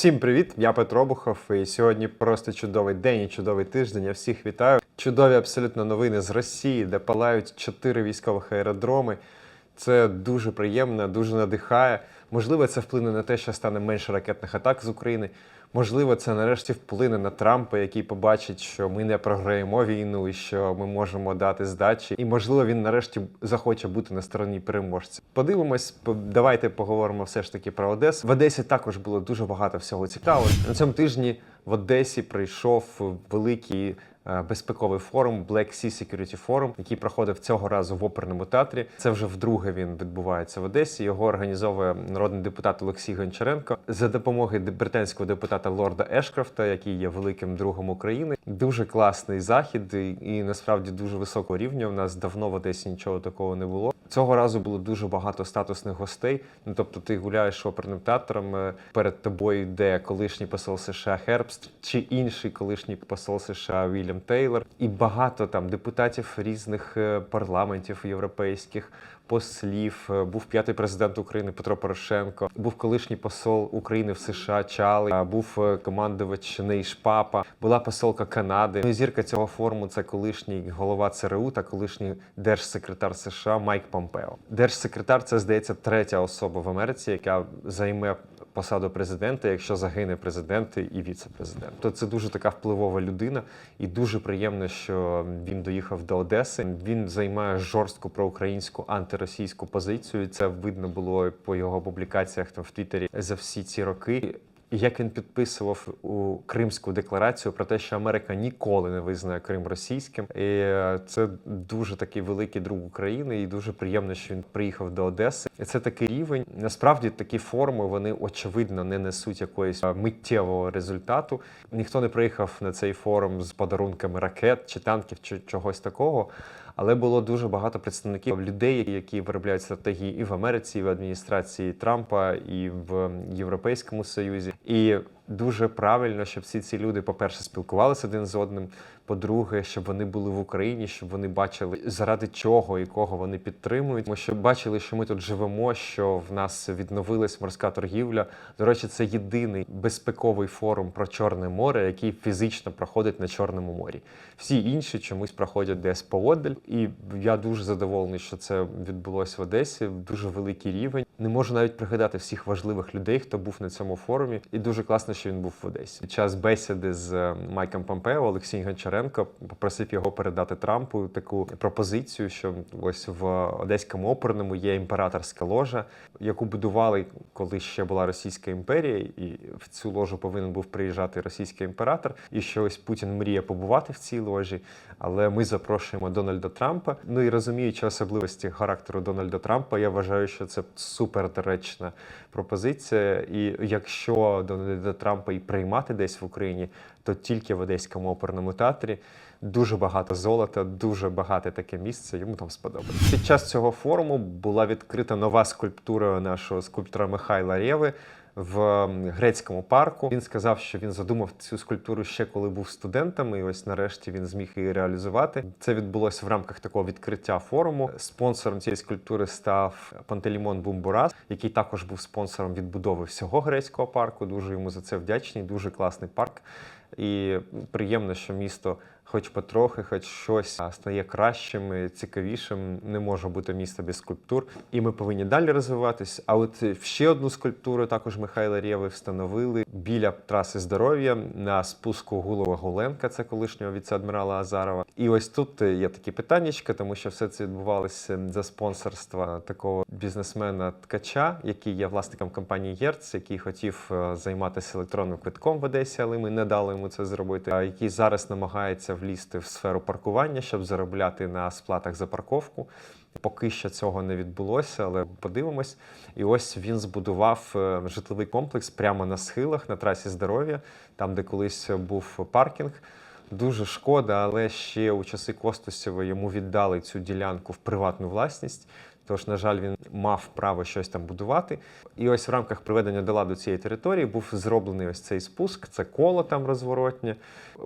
Всім привіт! Я Петро Бухов, і сьогодні просто чудовий день і чудовий тиждень. Я всіх вітаю. Чудові абсолютно новини з Росії, де палають чотири військових аеродроми. Це дуже приємно, дуже надихає. Можливо, це вплине на те, що стане менше ракетних атак з України. Можливо, це нарешті вплине на Трампа, який побачить, що ми не програємо війну і що ми можемо дати здачі. І можливо, він нарешті захоче бути на стороні переможця. Подивимось, по- давайте поговоримо все ж таки про Одесу. В Одесі також було дуже багато всього цікавого. На цьому тижні в Одесі прийшов великий безпековий форум Black Sea Security Forum, який проходив цього разу в оперному театрі. Це вже вдруге він відбувається в Одесі. Його організовує народний депутат Олексій Гончаренко за допомогою британського депутата Лорда Ешкрофта, який є великим другом України. Дуже класний захід і, і насправді дуже високого рівня. У нас давно в Одесі нічого такого не було. Цього разу було дуже багато статусних гостей. Ну тобто, ти гуляєш оперним театром. е, Перед тобою йде колишній посол США Хербст чи інший колишній посол США Вільям Тейлор, і багато там депутатів різних е, парламентів європейських. Послів Е, був п'ятий президент України Петро Порошенко, був колишній посол України в США Чали, був е, командувач Нейш Папа, була посолка Канади. Ну зірка цього форуму це колишній голова ЦРУ та колишній держсекретар США Майк Помпео. Держсекретар це здається третя особа в Америці, яка займе посаду президента, якщо загине президент і віце-президент. То це дуже така впливова людина, і дуже приємно, що він доїхав до Одеси. Він займає жорстку проукраїнську антиросійську позицію. Це видно було по його публікаціях там в Твіттері за всі ці роки. Як він підписував у Кримську декларацію про те, що Америка ніколи не визнає Крим російським, і е, це дуже такий великий друг України, і дуже приємно, що він приїхав до Одеси. І це такий рівень. Насправді такі форми вони очевидно не несуть якоїсь е, миттєвого результату. Ніхто не приїхав на цей форум з подарунками ракет чи танків, чи чогось такого. Але було дуже багато представників людей, які виробляють стратегії і в Америці, і в адміністрації Трампа, і в Європейському Союзі. І дуже правильно, щоб всі ці люди, по-перше, спілкувалися один з одним. По-друге, щоб вони були в Україні, щоб вони бачили заради чого і кого вони підтримують. Ми щоб бачили, що ми тут живемо, що в нас відновилась морська торгівля. До речі, це єдиний безпековий форум про Чорне море, який фізично проходить на Чорному морі. Всі інші чомусь проходять десь поводаль. І я дуже задоволений, що це відбулося в Одесі. Дуже великий рівень. Не можу навіть пригадати всіх важливих людей, хто був на цьому форумі. І дуже класно, що він був в Одесі. Під час бесіди з е, Майком Помпео Олексій Гончаренко попросив його передати Трампу таку пропозицію, що ось в Одеському оперному є імператорська ложа, яку будували, коли ще була Російська імперія, і в цю ложу повинен був приїжджати російський імператор. І що ось Путін мріє побувати в цій ложі, але ми запрошуємо Дональда Трампа. Ну і розуміючи особливості характеру Дональда Трампа, я вважаю, що це супер доречна пропозиція. І якщо Дональда Трампа і приймати десь в Україні, то тільки в Одеському оперному театрі. Дуже багато золота, дуже багате таке місце. Йому там сподобалось. Під час цього форуму була відкрита нова скульптура нашого скульптора Михайла Рєви в грецькому парку. Він сказав, що він задумав цю скульптуру ще коли був студентом, і ось нарешті він зміг її реалізувати. Це відбулося в рамках такого відкриття форуму. Спонсором цієї скульптури став Пантелеймон Бумбурас, який також був спонсором відбудови всього грецького парку. Дуже йому за це вдячний. Дуже класний парк. І приємно, що місто, хоч потрохи, хоч щось стає кращим, цікавішим. Не може бути місто без скульптур, і ми повинні далі розвиватись. А от ще одну скульптуру також Михайла Рєви встановили біля траси здоров'я на спуску Гулова Гуленка, це колишнього віце-адмірала Азарова. І ось тут є такі питаннячка, тому що все це відбувалося за спонсорства такого бізнесмена ткача, який є власником компанії Єрц, який хотів е, займатися електронним квитком в Одесі, але ми не дали йому це зробити. Який зараз намагається влізти в сферу паркування, щоб заробляти на сплатах за парковку. Поки що цього не відбулося, але подивимось. І ось він збудував е, житловий комплекс прямо на схилах на трасі здоров'я, там, де колись був паркінг. Дуже шкода, але ще у часи Костусєва йому віддали цю ділянку в приватну власність. Тож, на жаль, він мав право щось там будувати. І ось в рамках приведення до ладу цієї території був зроблений ось цей спуск, це коло там розворотнє.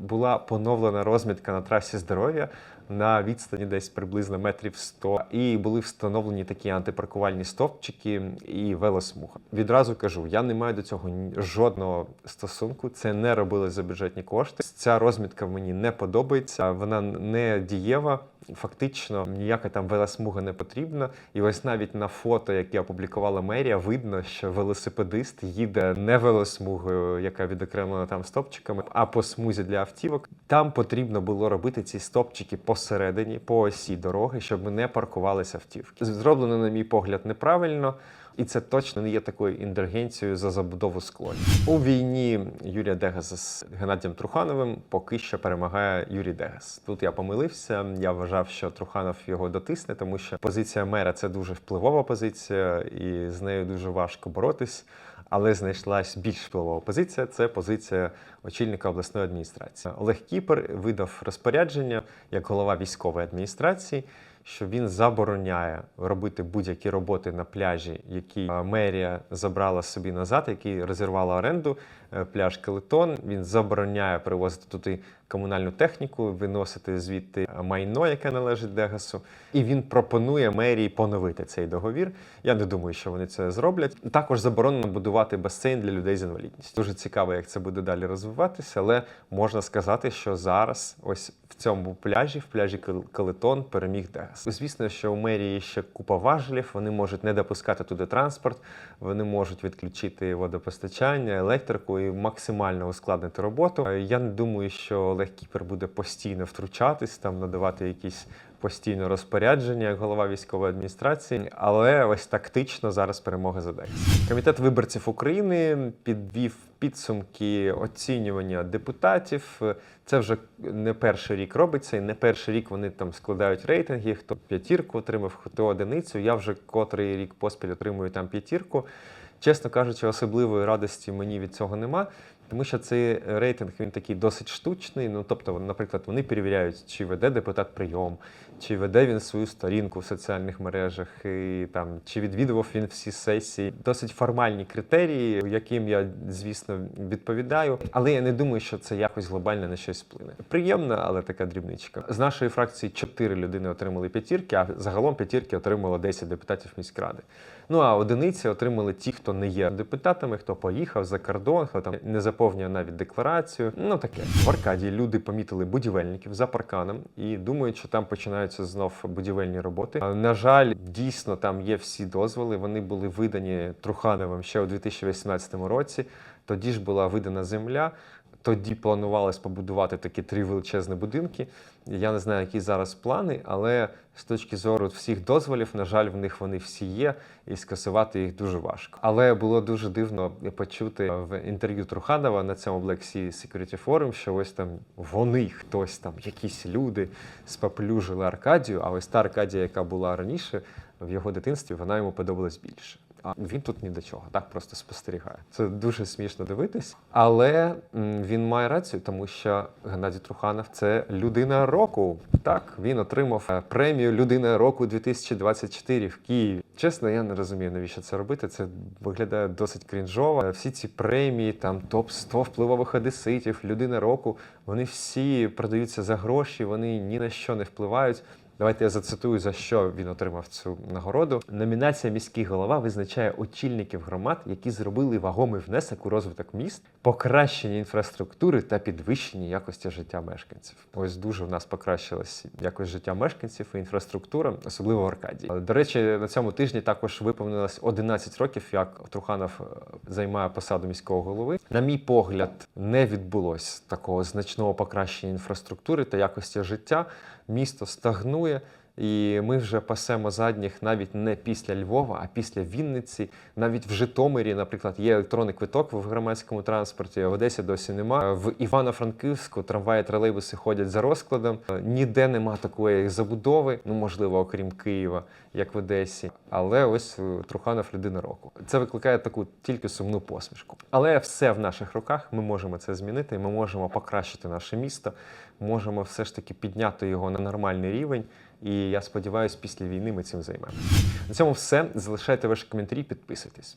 Була поновлена розмітка на трасі здоров'я на відстані десь приблизно метрів 100. І були встановлені такі антипаркувальні стовпчики і велосмуга. Відразу кажу, я не маю до цього жодного стосунку. Це не робили за бюджетні кошти. Ця розмітка мені не подобається. Вона не дієва. Фактично ніяка там велосмуга не потрібна. І ось навіть на фото, яке опублікувала мерія, видно, що велосипедист їде не велосмугою, яка відокремлена там стопчиками, а по смузі для автівок. Там потрібно було робити ці стопчики посередині, по осі дороги, щоб не паркувалися автівки. Зроблено, на мій погляд, неправильно. І це точно не є такою індульгенцією за забудову склонів. У війні Юрія Дегаса з Геннадієм Трухановим поки що перемагає Юрій Дегас. Тут я помилився. Я вважав, що Труханов його дотисне, тому що позиція мера це дуже впливова позиція, і з нею дуже важко боротись. Але знайшлась більш впливова позиція це позиція очільника обласної адміністрації. Олег Кіпер видав розпорядження як голова військової адміністрації, що він забороняє робити будь-які роботи на пляжі, які е, мерія забрала собі назад, які розірвала оренду. Е, Пляж Келетон. Він забороняє привозити туди комунальну техніку, виносити звідти майно, яке належить Дегасу. І він пропонує мерії поновити цей договір. Я не думаю, що вони це зроблять. Також заборонено будувати басейн для людей з інвалідністю. Дуже цікаво, як це буде далі розвиватися, але можна сказати, що зараз ось в цьому пляжі, в пляжі Калетон, переміг Дегас. Звісно, що у мерії ще купа важелів. Вони можуть не допускати туди транспорт, вони можуть відключити водопостачання, електрику максимально ускладнити роботу. Е, Я не думаю, що Олег Кіпер буде постійно втручатись, там надавати якісь постійно розпорядження як голова військової адміністрації, але ось тактично зараз перемога за Дегас. Комітет виборців України підвів підсумки оцінювання депутатів. Це вже не перший рік робиться, і не перший рік вони там складають рейтинги. Хто п'ятірку отримав, хто одиницю. Я вже котрий рік поспіль отримую там п'ятірку. Чесно кажучи, особливої радості мені від цього нема. Тому що цей рейтинг він такий досить штучний. Ну тобто, наприклад, вони перевіряють, чи веде депутат прийом, чи веде він свою сторінку в соціальних мережах, і там чи відвідував він всі сесії. Досить формальні критерії, яким я, звісно, відповідаю. Але я не думаю, що це якось глобально на щось вплине. Приємно, але така дрібничка. З нашої фракції чотири людини отримали п'ятірки, а загалом п'ятірки отримало 10 депутатів міськради. Ну а одиниці отримали ті, хто не є депутатами, хто поїхав за кордон, хто там не заповнює навіть декларацію. Ну таке в Аркадії люди помітили будівельників за парканом і думають, що там починаються знов будівельні роботи. На жаль, дійсно там є всі дозволи. Вони були видані Трухановим ще у 2018 році. Тоді ж була видана земля. Тоді планувалось побудувати такі три величезні будинки. Я не знаю, які зараз плани, але з точки зору всіх дозволів, на жаль, в них вони всі є, і скасувати їх дуже важко. Але було дуже дивно почути в інтерв'ю Труханова на цьому Black Sea Security Forum, що ось там вони, хтось там, якісь люди споплюжили Аркадію, а ось та Аркадія, яка була раніше в його дитинстві, вона йому подобалась більше. А він тут ні до чого, так просто спостерігає. Це дуже смішно дивитись, але він має рацію, тому що Геннадій Труханов це людина року. Так, він отримав е, премію Людина року 2024 в Києві. Чесно, я не розумію, навіщо це робити. Це виглядає досить крінжово. Е, Всі ці премії, там топ 100 впливових одеситів, людина року. Вони всі продаються за гроші, вони ні на що не впливають. Давайте я зацитую, за що він отримав цю нагороду. Номінація міський голова визначає очільників громад, які зробили вагомий внесок у розвиток міст, покращення інфраструктури та підвищення якості життя мешканців. Ось дуже в нас покращилась якість життя мешканців і інфраструктура, особливо в Аркадії. До речі, на цьому тижні також виповнилось 11 років, як Труханов е, займає посаду міського голови. На мій погляд, не відбулось такого значного покращення інфраструктури та якості життя. Місто стагнує. obserwuję І ми вже пасемо задніх навіть не після Львова, а після Вінниці. Навіть в Житомирі, наприклад, є електронний квиток в громадському транспорті. В Одесі досі нема. В Івано-Франківську трамваї, тролейбуси ходять за розкладом. Ніде нема такої забудови, ну можливо, окрім Києва, як в Одесі. Але ось е, Труханов людина року. Це викликає таку тільки сумну посмішку. Але все в наших руках. Ми можемо це змінити. Ми можемо покращити наше місто. Можемо все ж таки підняти його на нормальний рівень. І я сподіваюся, після війни ми цим займемося. На цьому все. Залишайте ваші коментарі, підписуйтесь.